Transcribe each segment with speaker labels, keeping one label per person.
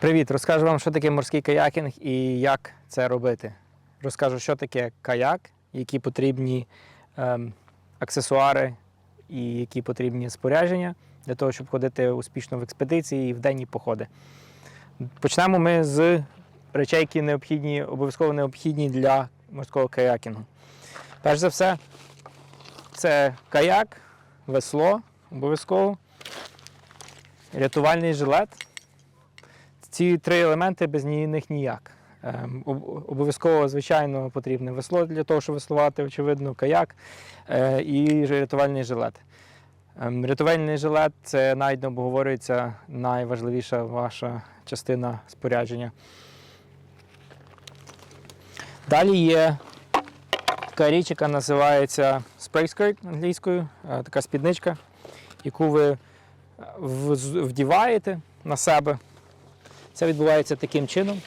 Speaker 1: Привіт! Розкажу вам, що таке морський каякінг і як це робити. Розкажу, що таке каяк, які потрібні ем, аксесуари і які потрібні спорядження для того, щоб ходити успішно в експедиції і в денні походи. Почнемо ми з речей, які необхідні, обов'язково необхідні для морського каякінгу. Перш за все, це каяк, весло обов'язково, рятувальний жилет. Ці три елементи без них ніяк. Ем, Обов'язково, звичайно, потрібне весло для того, щоб веслувати, очевидно, каяк е, і рятувальний жилет. Ем, Рятувальний жилет це навіть не обговорюється найважливіша ваша частина спорядження. Далі є така річ, яка називається skirt англійською, е, така спідничка, яку ви е, вдіваєте на себе. Це відбувається таким чином.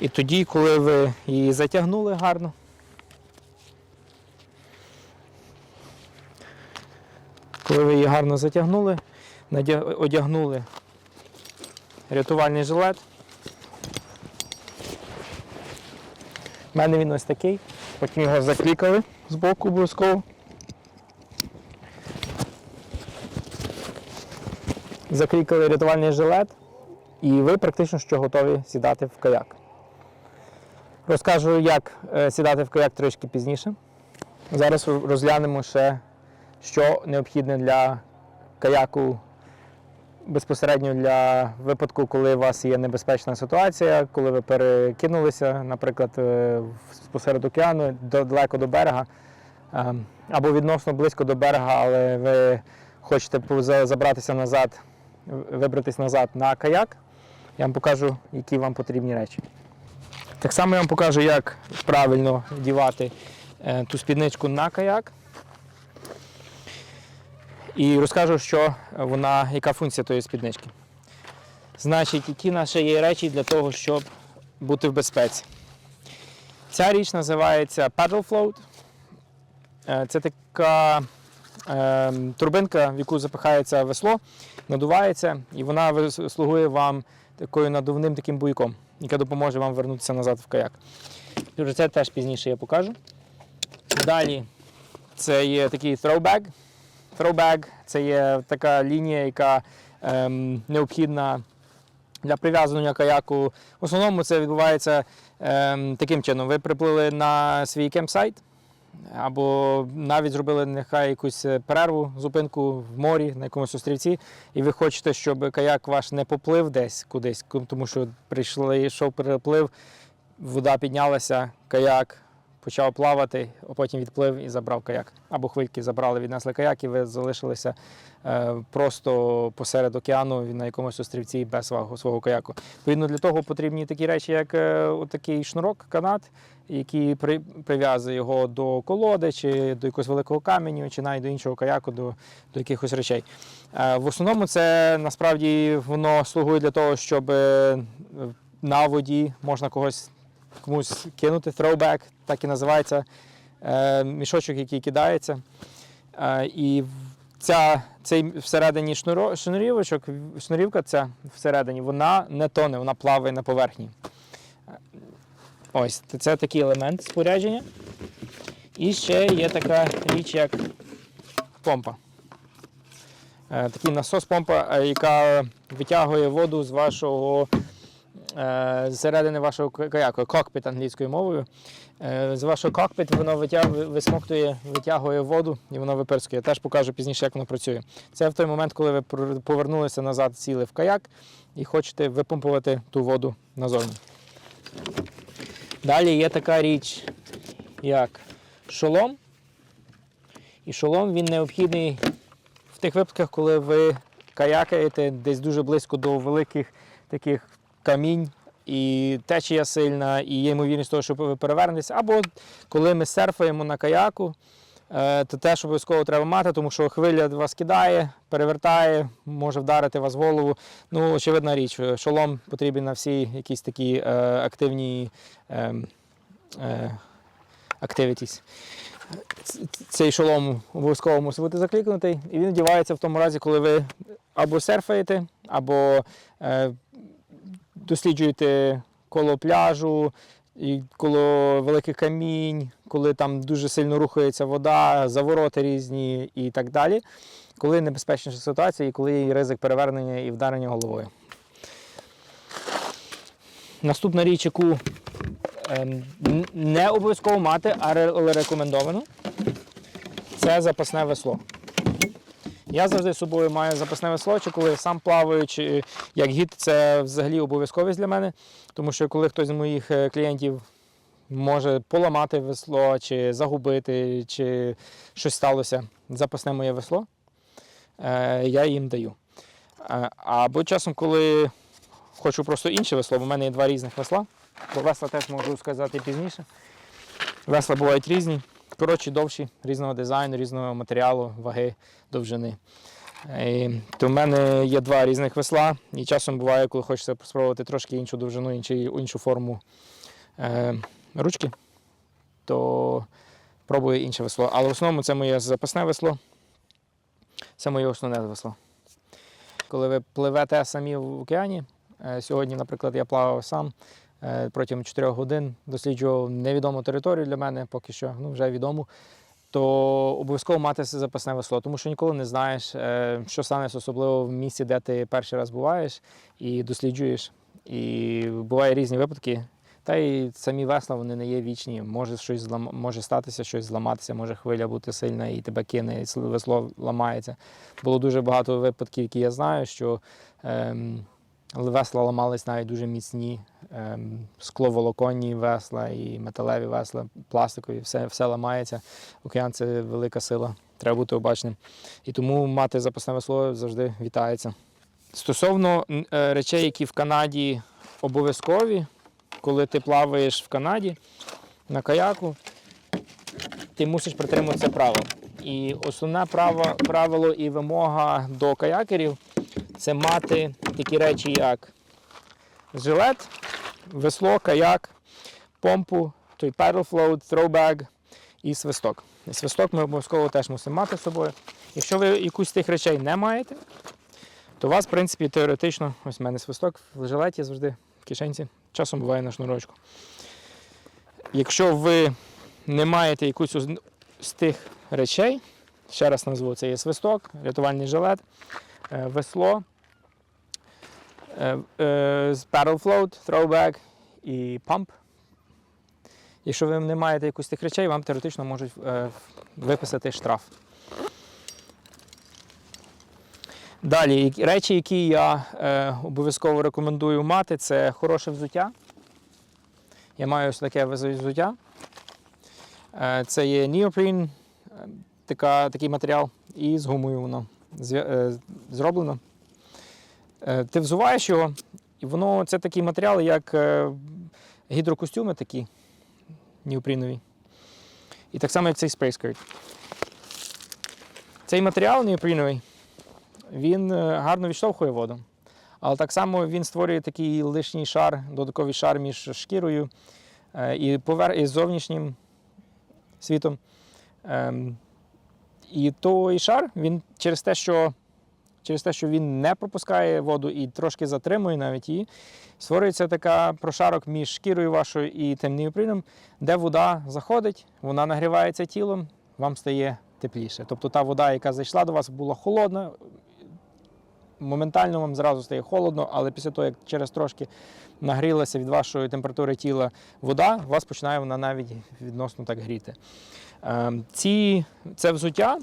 Speaker 1: І тоді, коли ви її затягнули гарно, коли ви її гарно затягнули, одягнули рятувальний жилет. У мене він ось такий. Потім його заклікали з боку обов'язково. Заклікали рятувальний жилет, і ви практично що готові сідати в каяк. Розкажу, як е, сідати в каяк трішки пізніше. Зараз розглянемо ще, що необхідне для каяку безпосередньо для випадку, коли у вас є небезпечна ситуація, коли ви перекинулися, наприклад, е, посеред океану далеко до берега, е, або відносно близько до берега, але ви хочете забратися назад, вибратись назад на каяк. Я вам покажу, які вам потрібні речі. Так само я вам покажу, як правильно вдівати е, ту спідничку на каяк. І розкажу, що вона, яка функція тої спіднички. Значить, які наші є речі для того, щоб бути в безпеці. Ця річ називається Paddle Float. Е, Це така турбинка, в яку запихається весло, надувається, і вона слугує вам такою надувним таким буйком, яка допоможе вам вернутися назад в каяк. Це теж пізніше я покажу. Далі це є такий throwbag. Throwbag – це є така лінія, яка ем, необхідна для прив'язування каяку. В основному це відбувається ем, таким чином. Ви приплили на свій кемпсайт, або навіть зробили нехай якусь е, перерву, зупинку в морі на якомусь острівці, і ви хочете, щоб каяк ваш не поплив десь кудись, ку- тому що прийшли, йшов переплив, вода піднялася, каяк почав плавати, а потім відплив і забрав каяк. Або хвильки забрали, віднесли каяк, і ви залишилися е, просто посеред океану на якомусь острівці без свого, каяку. Відповідно, для того потрібні такі речі, як е, такий шнурок, канат, який при, прив'язує його до колоди, чи до якогось великого каменю, чи навіть до іншого каяку, до, до якихось речей. Е, в основному це насправді воно слугує для того, щоб на воді можна когось комусь кинути throwback, так і називається е, мішочок, який кидається. Е, і ця, цей всередині шнурівочок, шнурівка ця всередині, вона не тоне, вона плаває на поверхні. Е, Ось, це такий елемент спорядження. І ще є така річ, як помпа. Такий насос помпа, е, яка витягує воду з вашого зсередини вашого каяку, кокпіт англійською мовою. Е, З вашого кокпіт воно висмоктує, витягує воду і воно випирскує. Я теж покажу пізніше, як воно працює. Це в той момент, коли ви повернулися назад, сіли в каяк і хочете випумпувати ту воду назовні. Далі є така річ, як шолом. І шолом він необхідний в тих випадках, коли ви каякаєте десь дуже близько до великих таких камінь, і течія сильна, і є ймовірність того, що ви перевернетеся. Або коли ми серфаємо на каяку, е, то теж обов'язково треба мати, тому що хвиля вас кидає, перевертає, може вдарити вас в голову. Ну, очевидна річ, е, шолом потрібен на всі якісь такі е, активні е, е, Цей шолом обов'язково мусить бути заклікнутий, і він вдівається в тому разі, коли ви або серфаєте, або е, досліджуєте коло пляжу, і коло великих камінь, коли там дуже сильно рухається вода, завороти різні і так далі. Коли небезпечніша ситуація і коли є ризик перевернення і вдарення головою. Наступна річ, яку ем, не обов'язково мати, але рекомендовано, це запасне весло. Я завжди з собою маю запасне весло, чи коли сам плаваю, чи як гід, це взагалі обов'язковість для мене. Тому що коли хтось з моїх е, клієнтів може поламати весло, чи загубити, чи щось сталося, запасне моє весло, е, я їм даю. Е, Або часом, коли хочу просто інше весло, бо в мене є два різних весла. Про весла теж можу сказати пізніше. Весла бувають різні, коротші, довші, різного дизайну, різного матеріалу, ваги, довжини. Е, То в мене є два різних весла, і часом буває, коли хочеться спробувати трошки іншу довжину, іншу, іншу форму е, ручки, то пробую інше весло. Але в основному це моє запасне весло, це моє основне весло. Коли ви пливете самі в океані, е, сьогодні, наприклад, я плавав сам протягом 4 годин, досліджував невідому територію для мене, поки що, ну вже відому, то обов'язково мати запасне весло, тому що ніколи не знаєш, е, що станеться, особливо в місці, де ти перший раз буваєш і досліджуєш. І бувають різні випадки. Та й самі весла вони не є вічні. Може щось злам... може статися, щось зламатися, може хвиля бути сильна і тебе кине, і весло ламається. Було дуже багато випадків, які я знаю, що ем, весла ламались навіть дуже міцні, скловолоконні весла і металеві весла, пластикові, все, все ламається. Океан це велика сила, треба бути обачним. І тому мати запасне весло завжди вітається. Стосовно е, речей, які в Канаді обов'язкові, коли ти плаваєш в Канаді на каяку, ти мусиш притримуватися правил. І основне право, правило і вимога до каякерів це мати такі речі, як жилет, весло, каяк, помпу, той paddle float, throwbag і свисток. Свисток ми обов'язково теж мусимо мати з собою. Якщо ви якусь з тих речей не маєте, то у вас, в принципі, теоретично, ось в мене свисток в жилеті завжди в кишенці, часом буває на шнурочку. Якщо ви не маєте якусь з- тих речей, ще раз назву, це є свисток, рятувальний жилет, е, весло, paddle float, throwback і pump. Якщо ви не маєте якусь тих речей, вам теоретично можуть е, виписати штраф. Далі, речі, які я е, обов'язково рекомендую мати, це хороше взуття. Я маю ось таке взуття. Е, це є неопрін, е, така, такий матеріал, і з гумою воно е, зроблено. Е, ти взуваєш його, і воно це такий матеріал, як е, гідрокостюми такі неопрінові. І так само, як цей спейскерт. Цей матеріал неопріновий, він е, гарно відштовхує воду. Але так само він створює такий лишній шар, додатковий шар між шкірою і, повер... і зовнішнім світом. Ем, І той шар, він через те, що через те, що він не пропускає воду і трошки затримує навіть її, створюється така прошарок між шкірою вашою і неопріном, де вода заходить, вона нагрівається тілом, вам стає тепліше. Тобто та вода, яка зайшла до вас, була холодна, моментально вам зразу стає холодно, але після того, як через трошки нагрілася від вашої температури тіла вода, вас починає вона навіть відносно так гріти. Ем, Ці, це взуття.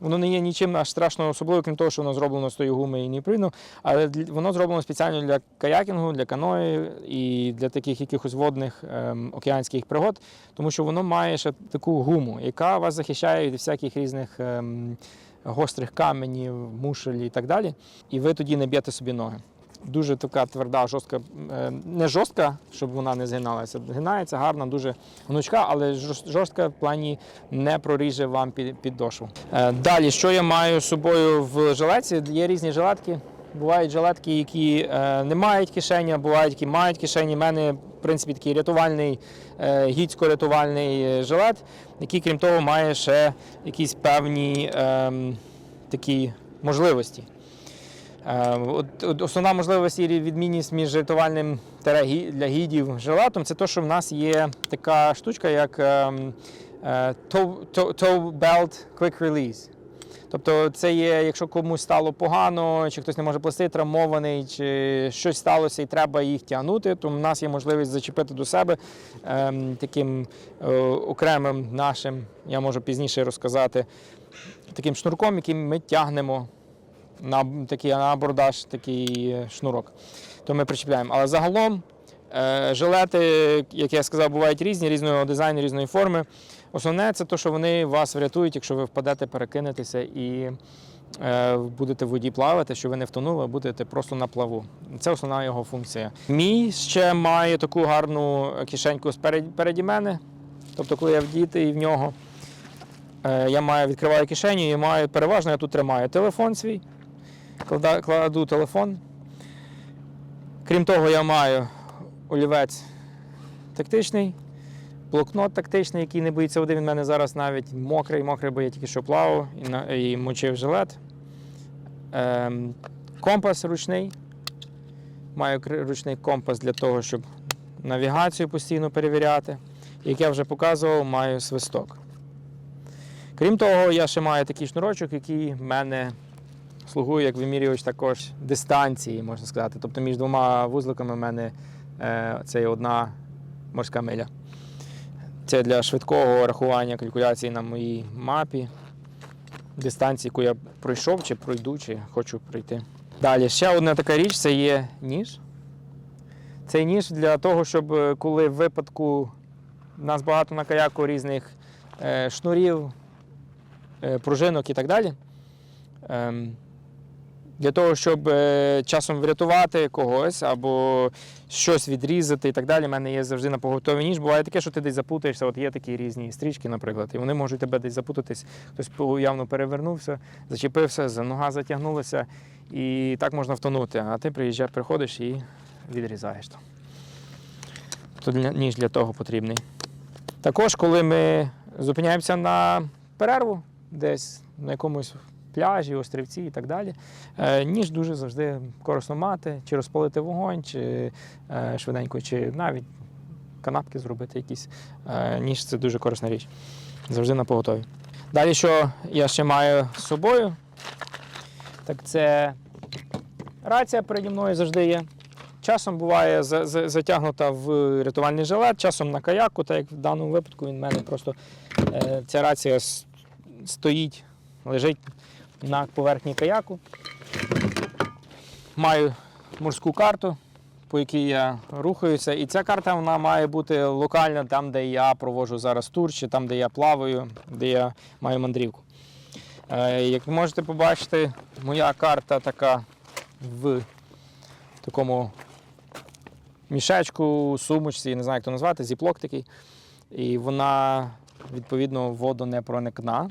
Speaker 1: Воно не є нічим аж страшно особливо, крім того, що воно зроблено з тої гуми і ніприну, але воно зроблено спеціально для каякінгу, для каної і для таких якихось водних ем, океанських пригод, тому що воно має ще таку гуму, яка вас захищає від всяких різних ем, гострих каменів, мушель і так далі. І ви тоді не б'єте собі ноги. Дуже така тверда, жорстка, е, не жорстка, щоб вона не згиналася. Згинається гарна, дуже гнучка, але жорстка в плані не проріже вам під, підошву. Е, Далі, що я маю з собою в жилетці? Є різні жилетки. Бувають жилетки, які е, не мають кишені, бувають, які мають кишені. У мене, в принципі, такий рятувальний, гідсько-рятувальний жилет, який, крім того, має ще якісь певні ем, такі можливості. Е, Основна можливість і відмінність між рятувальним для гідів жилетом це те, що в нас є така штучка, як ем, е, tow belt quick release. Тобто це є, якщо комусь стало погано, чи хтось не може плести, травмований, чи щось сталося і треба їх тягнути, то в нас є можливість зачепити до себе ем, таким е, окремим нашим, я можу пізніше розказати, таким шнурком, яким ми тягнемо на такий на абордаж, такий е, шнурок. То ми причіпляємо. Але загалом е, жилети, як я сказав, бувають різні, різного дизайну, різної форми. Основне це те, що вони вас врятують, якщо ви впадете, перекинетеся і е, будете в воді плавати, що ви не втонули, а будете просто на плаву. Це основна його функція. Мій ще має таку гарну кишеньку спереді переді мене. Тобто, коли я вдітий в нього, я маю відкриваю кишеню і маю переважно я тут тримаю телефон свій, кладу телефон. Крім того, я маю олівець тактичний, блокнот тактичний, який не боїться води. Він в мене зараз навіть мокрий, мокрий, бо я тільки що плавав і, мочив жилет. Ем, компас ручний. Маю ручний компас для того, щоб навігацію постійно перевіряти. Як я вже показував, маю свисток. Крім того, я ще маю такий шнурочок, який в мене слугує як вимірювач також дистанції, можна сказати. Тобто між двома вузликами в мене е, це одна морська миля. Це для швидкого рахування калькуляції на моїй мапі. Дистанції, яку я пройшов, чи пройду, чи хочу пройти. Далі, ще одна така річ це є ніж. Цей ніж для того, щоб е, коли в випадку у нас багато на каяку різних е, шнурів, пружинок і так далі. Для того, щоб е, часом врятувати когось або щось відрізати і так далі, в мене є завжди на поготові ніж. Буває таке, що ти десь запутаєшся. От є такі різні стрічки, наприклад, і вони можуть тебе десь запутатись. Хтось явно перевернувся, зачепився, за нога затягнулася, і так можна втонути. А ти приїжджаєш, приходиш і відрізаєш. То ніж для того потрібний. Також, коли ми зупиняємося на перерву, десь на якомусь пляжі, острівці і так далі, е, ніж дуже завжди корисно мати, чи розпалити вогонь, чи е, швиденько, чи навіть канапки зробити якісь. Е, Ніж це дуже корисна річ. Завжди на поготові. Далі, що я ще маю з собою, так це рація переді мною завжди є. Часом буває за- за- затягнута в рятувальний жилет, часом на каяку, так як в даному випадку він в мене просто ця рація стоїть, лежить на поверхні каяку. Маю морську карту, по якій я рухаюся. І ця карта вона має бути локальна там, де я проводжу зараз тур, чи там, де я плаваю, де я маю мандрівку. Е, Як ви можете побачити, моя карта така в такому мішечку, сумочці, не знаю, як то назвати, зіплок такий. І вона, відповідно, воду не проникна.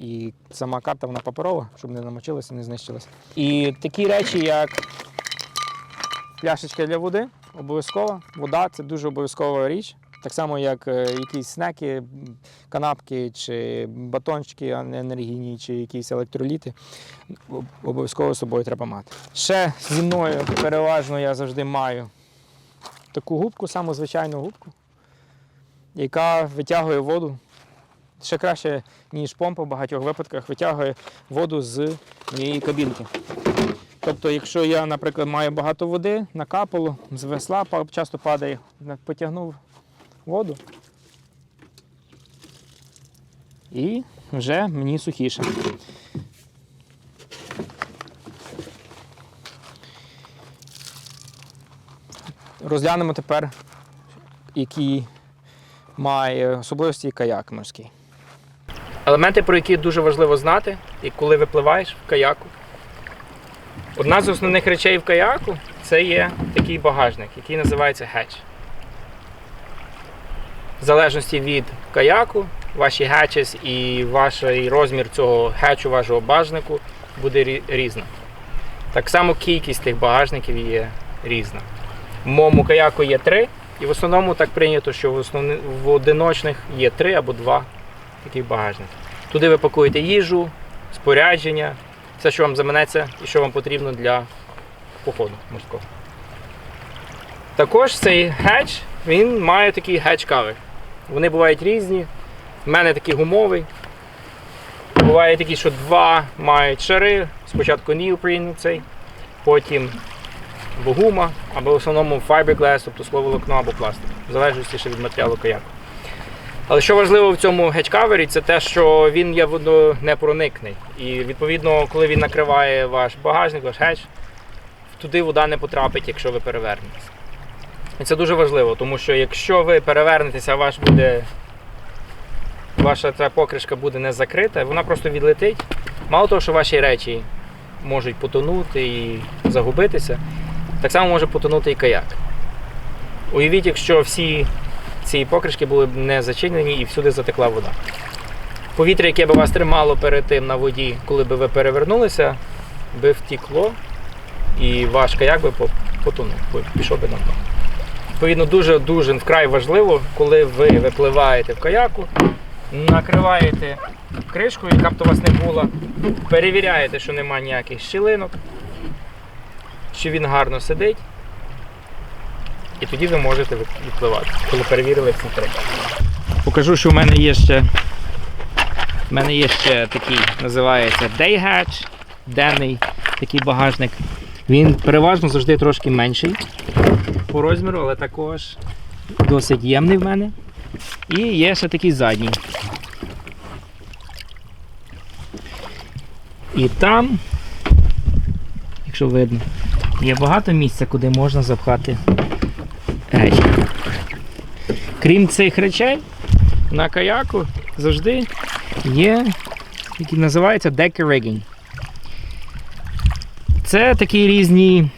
Speaker 1: І сама карта вона паперова, щоб не намочилася, не знищилася. І такі речі, як пляшечка для води, обов'язкова. Вода це дуже обов'язкова річ. Так само, як е, якісь снеки, канапки чи батончики енергійні, чи якісь електроліти. Обов'язково з собою треба мати. Ще зі мною переважно я завжди маю таку губку, саму звичайну губку, яка витягує воду. Ще краще, ніж помпа в багатьох випадках витягує воду з моєї кабінки. Тобто, якщо я, наприклад, маю багато води, накапало, з весла часто падає, потягнув воду. І вже мені сухіше. Розглянемо тепер, які має особливості каяк морський. Елементи, про які дуже важливо знати, і коли випливаєш в каяку. Одна з основних речей в каяку це є такий багажник, який називається хетч. В залежності від каяку, ваші хетчес і ваш розмір цього хетчу, вашого багажнику буде різна. Так само кількість тих багажників є різна. В моєму каяку є три, і в основному так прийнято, що в, основни, в одиночних є три або два таких багажники. Туди ви пакуєте їжу, спорядження, Все, що вам заманеться і що вам потрібно для походу морського. Також цей хедж, він має такий хедж кавер. Вони бувають різні. У мене такий гумовий. Буває такі, що два мають шари. Спочатку neoprene цей, потім або гума, або в основному fiberglass, тобто скловолокно або пластик, в залежності ще від матеріалу каяку. Але що важливо в цьому гетчкавері, це те, що він є водонепроникний. І відповідно, коли він накриває ваш багажник, ваш гетч, туди вода не потрапить, якщо ви перевернетеся. І це дуже важливо, тому що якщо ви перевернетеся, ваш буде, ваша ця покришка буде не закрита, вона просто відлетить. Мало того, що ваші речі можуть потонути і загубитися, так само може потонути і каяк. Уявіть, якщо всі ці покришки були б не зачинені і всюди затекла вода. Повітря, яке би вас тримало перед тим на воді, коли би ви перевернулися, би втікло, і ваш каяк би потонув, пішов би на дно. Відповідно, дуже-дуже вкрай важливо, коли ви випливаєте в каяку, накриваєте кришкою, яка б то у вас не була, перевіряєте, що немає ніяких щілинок, що він гарно сидить. І тоді ви можете відпливати, коли перевірили всі три. Покажу, що в мене є ще. В мене є ще такий, називається Day Hatch, денний такий багажник. Він переважно завжди трошки менший по розміру, але також досить ємний в мене. І є ще такий задній. І там, якщо видно, є багато місця, куди можна запхати речі. Крім цих речей, на каяку завжди є, називаються deck rigging. Це такі різні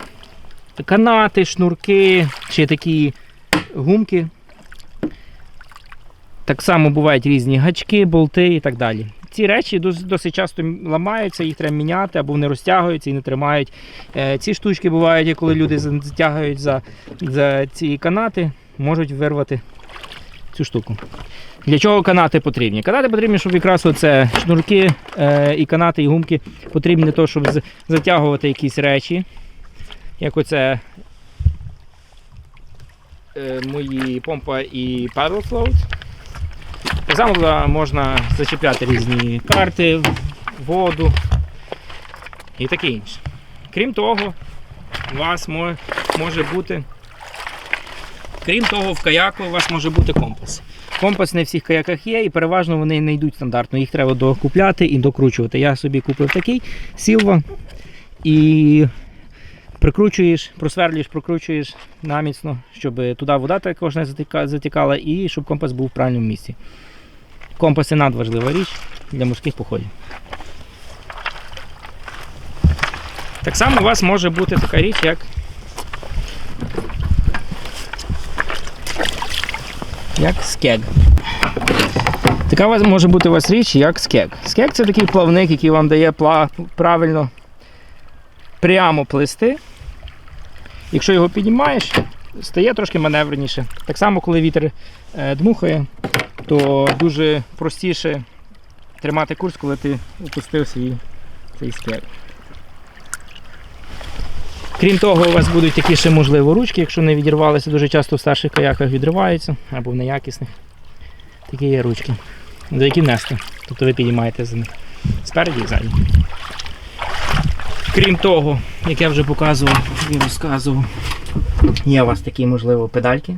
Speaker 1: канати, шнурки чи такі гумки. Так само бувають різні гачки, болти і так далі. Ці речі досить часто ламаються, їх треба міняти або вони розтягуються і не тримають. Е, Ці штучки бувають, коли люди за- затягують за, за ці канати, можуть вирвати цю штуку. Для чого канати потрібні? Канати потрібні, щоб якраз оце шнурки е, і канати, і гумки потрібні для того, щоб затягувати якісь речі. Як оце е, мої помпа і paddle float. Само можна зачіпляти різні карти, воду і таке інше. Крім того, у вас може бути. Крім того, в каяку у вас може бути компас. Компас не в всіх каяках є, і переважно вони не йдуть стандартно. Їх треба докупляти і докручувати. Я собі купив такий Silva і прикручуєш, просверлюєш, прокручуєш наміцно, щоб туди вода також не затікала і щоб компас був в правильному місці. Компас це надважлива річ для морських походів. Так само у вас може бути така річ, як як скег. Така може бути у вас річ, як скег. Скег це такий плавник, який вам дає правильно прямо плисти. Якщо його піднімаєш, стає трошки маневреніше. Так само, коли вітер е, дмухає, то дуже простіше тримати курс, коли ти опустив свій цей скег. Крім того, у вас будуть такі ще можливо ручки, якщо не відірвалися, дуже часто в старших каяках відриваються або в неякісних. Такі є ручки, за які нести. Тобто ви підіймаєте за них спереді і ззаді. Крім того, як я вже показував і розказував, є у вас такі, можливо, педальки,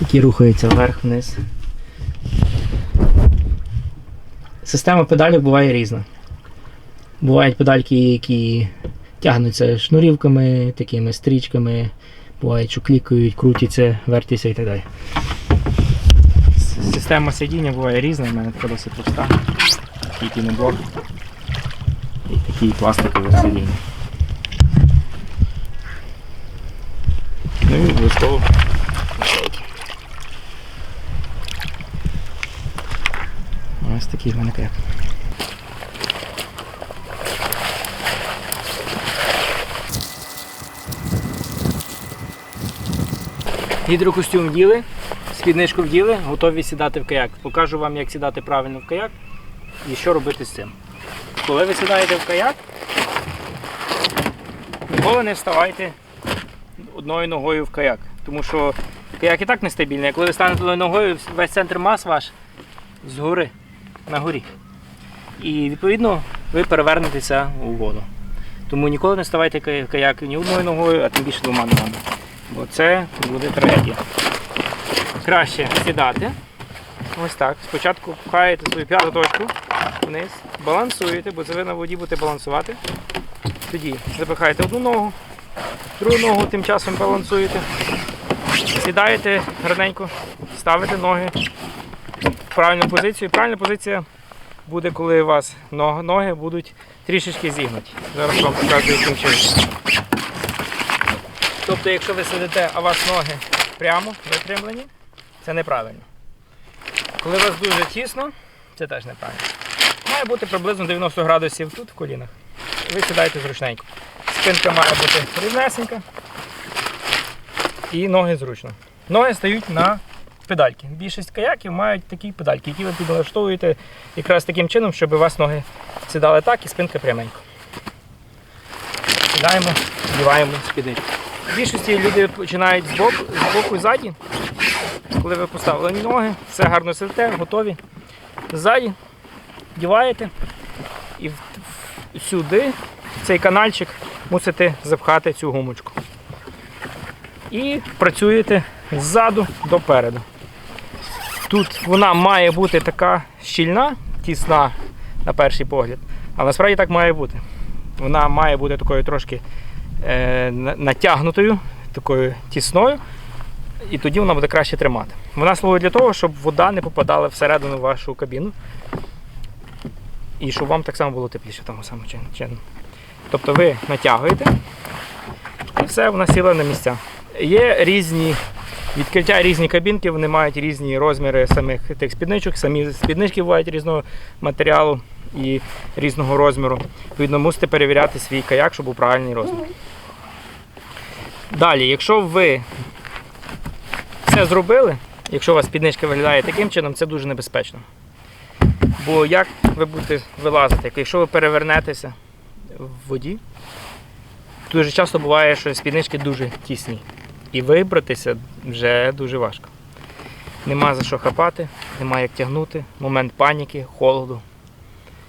Speaker 1: які рухаються вверх-вниз. Система педалів буває різна. Бувають педальки, які тягнуться шнурівками, такими стрічками, бувають, що клікають, крутяться, вертяться і так далі. Система сидіння буває різна, в мене така досить проста. Такий кіноблок і такий пластиковий сидіння. Ну і обов'язково Ось такий в мене каяк. Гідрокостюм вділи, спідничку вділи, готові сідати в каяк. Покажу вам, як сідати правильно в каяк і що робити з цим. Коли ви сідаєте в каяк, Ніколи не вставайте одною ногою в каяк. Тому що каяк і так нестабільний. Коли ви станете одною ногою, весь центр мас ваш згори на горі. І відповідно ви перевернетеся у воду. Тому ніколи не ставайте каяк ні одною ногою, а тим більше двома ногами. Бо це буде трагедія. Краще сідати. Ось так. Спочатку пхаєте свою п'яту точку вниз, балансуєте, бо це ви на воді будете балансувати. Тоді запихаєте одну ногу, другу ногу тим часом балансуєте. Сідаєте гарненько, ставите ноги правильну позицію. Правильна позиція буде, коли у вас ноги будуть трішечки зігнуті. Зараз вам покажу, яким чином. Тобто, якщо ви сидите, а у вас ноги прямо випрямлені, це неправильно. Коли у вас дуже тісно, це теж неправильно. Має бути приблизно 90 градусів тут в колінах. Ви сідаєте зручненько. Спинка має бути рівнесенька і ноги зручно. Ноги стають на педальки. Більшість каяків мають такі педальки, які ви підлаштовуєте якраз таким чином, щоб у вас ноги сідали так і спинка пряменько. Сідаємо, вдіваємо спідничку. В більшості люди починають з боку, з боку і ззаді. Коли ви поставили ноги, все гарно сидите, готові. Ззаді вдіваєте і сюди, в цей канальчик, мусите запхати цю гумочку. І працюєте ззаду до переду. Тут вона має бути така щільна, тісна на перший погляд, але насправді так має бути. Вона має бути такою трошки е, натягнутою, такою тісною, і тоді вона буде краще тримати. Вона слугує для того, щоб вода не попадала всередину вашу кабіну. І щоб вам так само було тепліше самого чин- чином. Тобто ви натягуєте і все, вона сіла на місця. Є різні відкриття, різні кабінки, вони мають різні розміри самих тих спідничок, самі спіднички бувають різного матеріалу і різного розміру. Відповідно, мусите перевіряти свій каяк, щоб був правильний розмір. Далі, якщо ви все зробили, якщо у вас спідничка виглядає таким чином, це дуже небезпечно. Бо як ви будете вилазити, якщо ви перевернетеся в воді, дуже часто буває, що спіднички дуже тісні. І вибратися вже дуже важко. Нема за що хапати, нема як тягнути, момент паніки, холоду.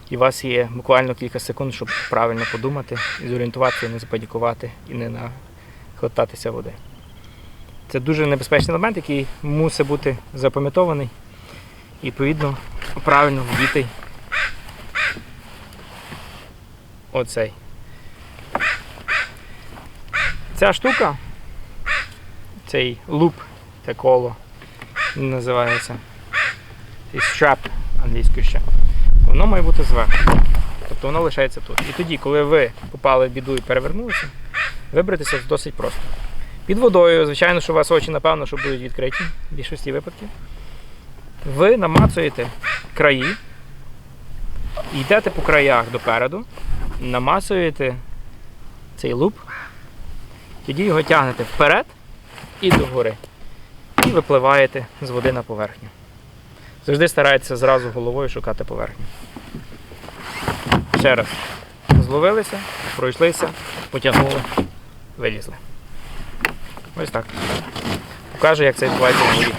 Speaker 1: І у вас є буквально кілька секунд, щоб правильно подумати, і зорієнтуватися, не запанікувати і не нахлетатися води. Це дуже небезпечний елемент, який мусить бути запам'ятований і відповідно правильно вдітий оцей. Ця штука, цей луп, це коло називається. І strap англійською ще. Воно має бути зверху. Тобто воно лишається тут. І тоді, коли ви попали в біду і перевернулися, вибратися досить просто. Під водою, звичайно, що у вас очі, напевно, що будуть відкриті в більшості випадків. Ви намацуєте краї, йдете по краях допереду, намацуєте цей луп, тоді його тягнете вперед і догори. І випливаєте з води на поверхню. Завжди старається зразу головою шукати поверхню. Ще раз. Зловилися, пройшлися, потягнули, вилізли. Ось так. Покажу, як це відбувається на воді.